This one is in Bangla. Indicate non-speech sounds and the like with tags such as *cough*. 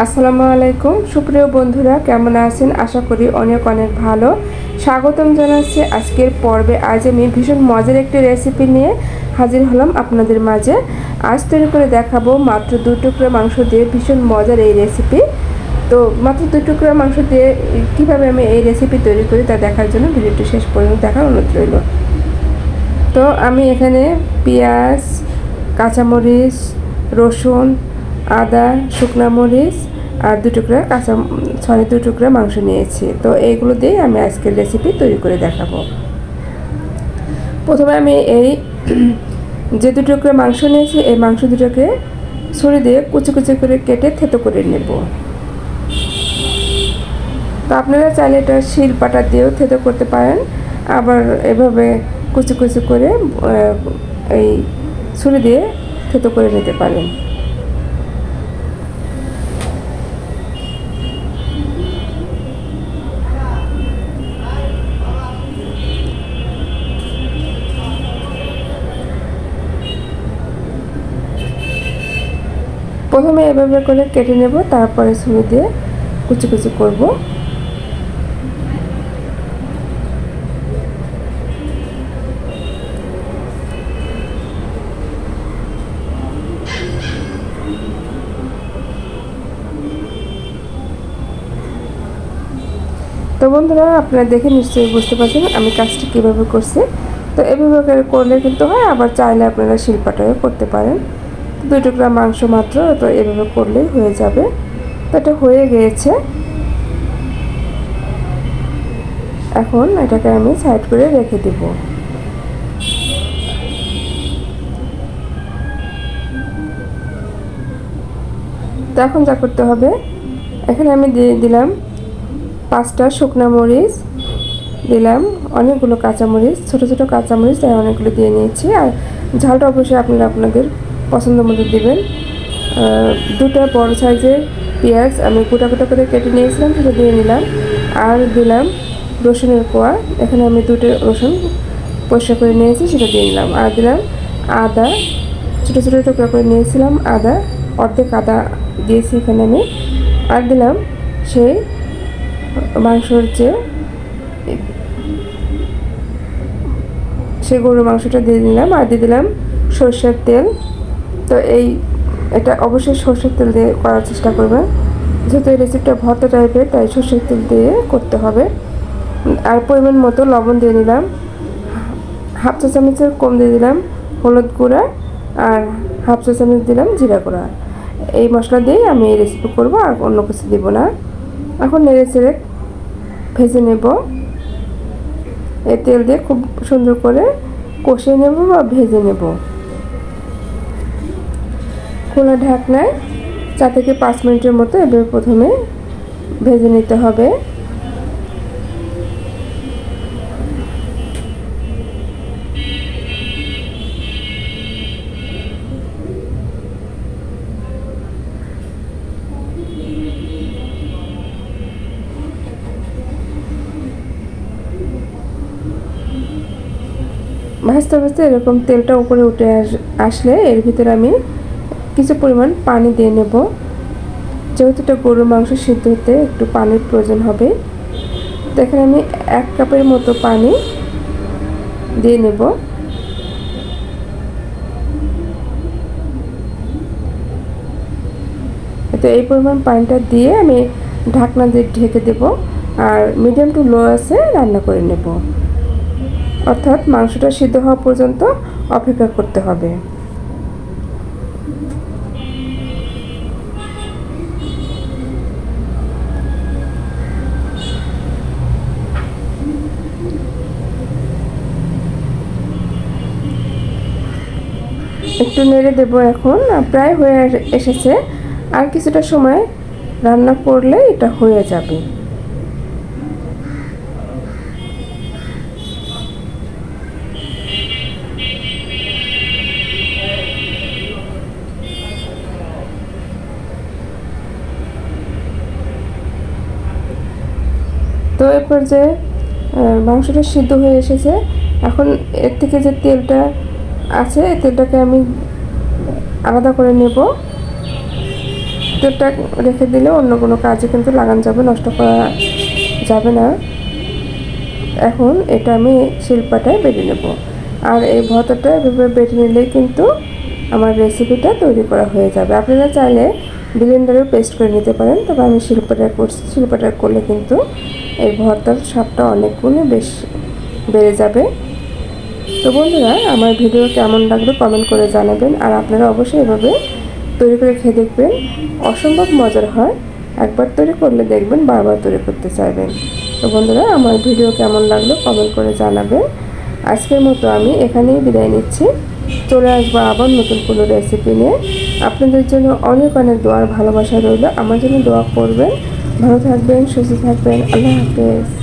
আসসালামু আলাইকুম। সুপ্রিয় বন্ধুরা, কেমন আছেন? আশা করি অনেক অনেক ভালো। স্বাগতম জানাচ্ছি আজকের পর্বে। আজ আমি ভীষণ মজার একটি রেসিপি নিয়ে হাজির হলাম আপনাদের মাঝে। আজ তৈরি করে দেখাবো মাত্র দু টুকরো মাংস দিয়ে ভীষণ মজার এই রেসিপি তো মাত্র দু টুকরো মাংস দিয়ে কীভাবে আমি এই রেসিপি তৈরি করি তা দেখার জন্য ভিডিওটি শেষ পর্যন্ত দেখার অনুরোধ রইল। তো আমি এখানে পেঁয়াজ, কাঁচামরিচ, রসুন আদা, শুকনা মরিচ আর দু টুকরা কাঁচা সরি, দু টুকরা মাংস নিয়েছি। তো এইগুলো দিয়ে আমি আজকের রেসিপি তৈরি করে দেখাবো। প্রথমে আমি এই *clears throat* যে দু টুকরা মাংস নিয়েছি, এই মাংস দুটোকে ছুরি দিয়ে কুচি কুচি করে কেটে থেতো করে নেব। তো আপনারা চাইলে এটা শিল পাটা দিয়েও থেতো করতে পারেন। আবার এভাবে কুচি কুচি করে এই ছুরি দিয়ে থেতো করে নিতে পারেন। প্রথমে এভাবে করে কেটে নেব, তারপরে ছুরি দিয়ে কুচি কুচি করব। তো বন্ধুরা, আপনারা দেখে নিশ্চয়ই বুঝতে পারছেন আমি কাজটি কীভাবে করছি। তো এভাবে করলে কিন্তু হয়, আবার চাইলে আপনারা শিল্পাটাও করতে পারেন। দুই টুকরা মাংস মাত্র, তো এভাবে করলেই হয়ে যাবে। তো এটা হয়ে গিয়েছে এখন এটাকে আমি সাইড করে রেখে দেব। তো এখন যা করতে হবে, এখানে আমি দিয়ে দিলাম পাঁচটা শুকনা মরিচ, দিলাম অনেকগুলো কাঁচামরিচ, ছোটো ছোটো কাঁচামরিচ, তাই অনেকগুলো দিয়ে নিয়েছি। আর ঝালটা অবশ্যই আপনারা আপনাদের পছন্দ মতো দেবেন। দুটো বড় সাইজের পেঁয়াজ আমি গোটা গোটা করে কেটে নিয়েছিলাম, সেটা দিয়ে নিলাম। আর দিলাম রসুনের কোয়া। এখানে আমি দুটো রসুন পরিষ্কার করে নিয়েছি, সেটা দিয়ে নিলাম। আর দিলাম আদা, ছোটো ছোটো টুকরা করে নিয়েছিলাম আদা। অর্ধেক আদা দিয়েছি এখানে আমি। আর দিলাম সেই মাংসর যে সেই গরুর মাংসটা দিয়ে দিলাম। আর দিয়ে দিলাম সর্ষের তেল। তো এই, এটা অবশ্যই সর্ষের তেল দিয়ে করার চেষ্টা করবেন যেহেতু এই রেসিপিটা ভর্তা টাইপের তাই সর্ষের তেল দিয়ে করতে হবে। আর পরিমাণ মতো লবণ দিয়ে নিলাম। হাফ চা চামচের কম দিয়ে দিলাম হলুদ গুঁড়া আর হাফ চা চামচ দিলাম জিরা গুঁড়া। এই মশলা দিয়েই আমি এই রেসিপি করব আর অন্য কিছু দিব না। এখন নেড়ে চেড়ে ভেজে নেব। এই তেল দিয়ে খুব সুন্দর করে কষিয়ে নেব বা ভেজে নেব। খোলা ঢাকনায় চার থেকে পাঁচ মিনিটের মতো এবার প্রথমে ভেজে নিতে হবে। ভাজতে ভাজতে এরকম তেলটা উপরে উঠে আসলে এর ভিতরে আমি কিছু পরিমাণ পানি দিয়ে নেব। যেহেতু এটা গরুর মাংস সিদ্ধ হতে একটু পানির প্রয়োজন হবে, তো এখানে আমি এক কাপের মতো পানি দিয়ে নেব। তো এই পরিমাণ পানিটা দিয়ে আমি ঢাকনা দিয়ে ঢেকে দেব আর মিডিয়াম টু লো আছে রান্না করে নেব। অর্থাৎ মাংসটা সিদ্ধ হওয়া পর্যন্ত অপেক্ষা করতে হবে। একটু নেড়ে দেবো এখন। প্রায় হয়ে এসেছে। আর কিছুটা সময় রান্না করলে এটা হয়ে যাবে। তো এরপর যে মাংসটা সিদ্ধ হয়ে এসেছে, এখন এর থেকে যে তেলটা আছে, এই তেলটাকে আমি আলাদা করে নেব। তেলটা রেখে দিলে অন্য কোনো কাজে কিন্তু লাগানো যাবে, নষ্ট করা যাবে না। এখন এটা আমি শিল্পাটায় বেটে নেব। আর এই ভর্তাটা এভাবে বেটে নিলেই কিন্তু আমার রেসিপিটা তৈরি করা হয়ে যাবে। আপনারা চাইলে ব্লেন্ডারেও পেস্ট করে নিতে পারেন, তবে আমি শিল্পাটায় করছি শিল্পাটায় করলে কিন্তু এই ভর্তার স্বাদটা অনেক গুণে বেশ বেড়ে যাবে। তো বন্ধুরা, আমার ভিডিও কেমন লাগল কমেন্ট করে জানাবেন। আর আপনারা অবশ্যই এভাবে তৈরি করে খেয়ে দেখবেন। অসম্ভব মজার হয়। একবার তৈরি করলে দেখবেন বারবার তৈরি করতে চাইবেন। তো বন্ধুরা, আমার ভিডিও কেমন লাগল কমেন্ট করে জানাবেন। আজকের মতো আমি এখানেই বিদায় নিচ্ছি। চলে আসব আবার নতুন কোনো রেসিপি নিয়ে। আপনাদের জন্য অনেক অনেক দোয়ার ভালোবাসা রইল। আমার জন্য দোয়া করবেন। ভালো থাকবেন সুস্থ থাকবেন আল্লাহ হাফেজ